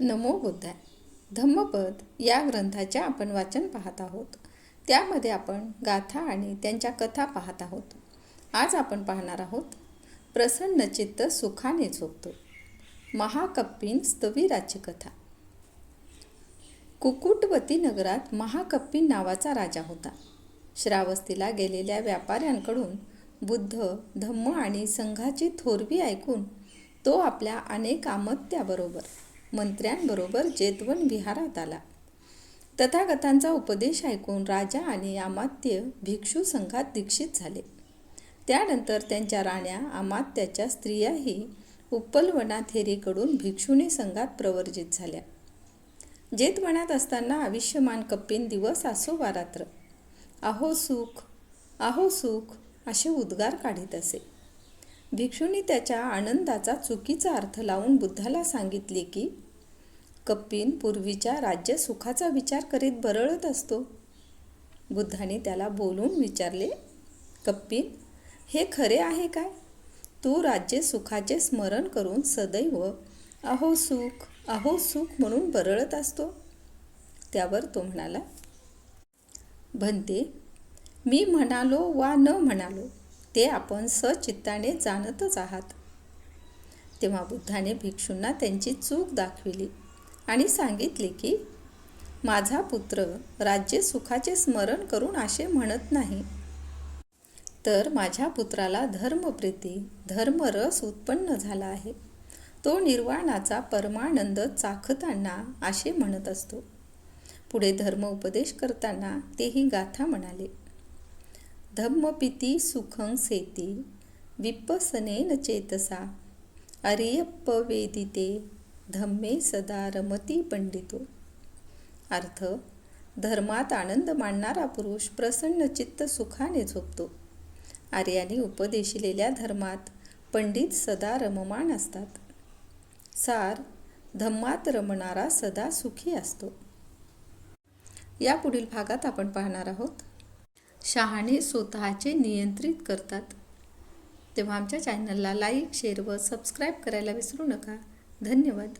नमो बुद्धाय. धम्मपद या ग्रंथाचे आपण वाचन पाहत आहोत. त्यामध्ये आपण गाथा आणि त्यांच्या कथा पाहत आहोत. आज आपण पाहणार आहोत प्रसन्न चित्त सुखाने झोपतो. महाकप्पीन स्तवीराची कथा. कुकुटवती नगरात महाकप्पीन नावाचा राजा होता. श्रावस्तीला गेलेल्या व्यापाऱ्यांकडून बुद्ध धम्म आणि संघाची थोरवी ऐकून तो आपल्या अनेक आमत्याबरोबर मंत्र्यांबरोबर जेतवन विहारात आला. तथागतांचा उपदेश ऐकून राजा आणि अमात्य भिक्षू संघात दीक्षित झाले. त्यानंतर त्यांच्या राण्या अमात्याच्या स्त्रियाही उपलवनाथेरीकडून भिक्षुणी संघात प्रवर्जित झाल्या. जेतवनात असताना आयुष्यमान कप्पीन दिवस असो वा रात्र अहो सुख अहो सुख असे उद्गार काढीत असे. भिक्षूंनी त्याच्या आनंदाचा चुकीचा अर्थ लावून बुद्धाला सांगितले की कप्पीन पूर्वीच्या राज्य सुखाचा विचार करीत बरळत असतो. बुद्धाने त्याला बोलून विचारले कप्पीन हे खरे आहे काय? तू राज्य सुखाचे स्मरण करून सदैव अहो सुख अहो सुख म्हणून बरळत असतो त्यावर तो म्हणाला भंते मी म्हणालो वा न म्हणालो ते आपण सचित्ताने जाणतच आहात तेव्हा बुद्धाने भिक्षूंना त्यांची चूक दाखविली. आणि सांगितले की माझा पुत्र राज्य सुखाचे स्मरण करून असे म्हणत नाही. तर माझ्या पुत्राला धर्मप्रीती धर्मरस उत्पन्न झाला आहे. तो निर्वाणाचा परमानंद चाखताना असे म्हणत असतो. पुढे धर्म उपदेश करताना तेही गाथा म्हणाले. धम्मपिती सुखं सेती विपसनेन चेतसा अरियप्पवेदिते धम्मे सदा रमती पंडितो. अर्थ धर्मात आनंद मानणारा पुरुष प्रसन्न चित्त सुखाने झोपतो. आर्याने उपदेशिलेल्या धर्मात पंडित सदा रममाण असतात. सार धम्मात रमणारा सदा सुखी असतो. या पुढील भागात आपण पाहणार आहोत. शहाणे स्वतःचे नियंत्रित करतात. तेव्हा आमच्या चॅनलला लाईक शेअर व सबस्क्राईब करायला विसरू नका. धन्यवाद.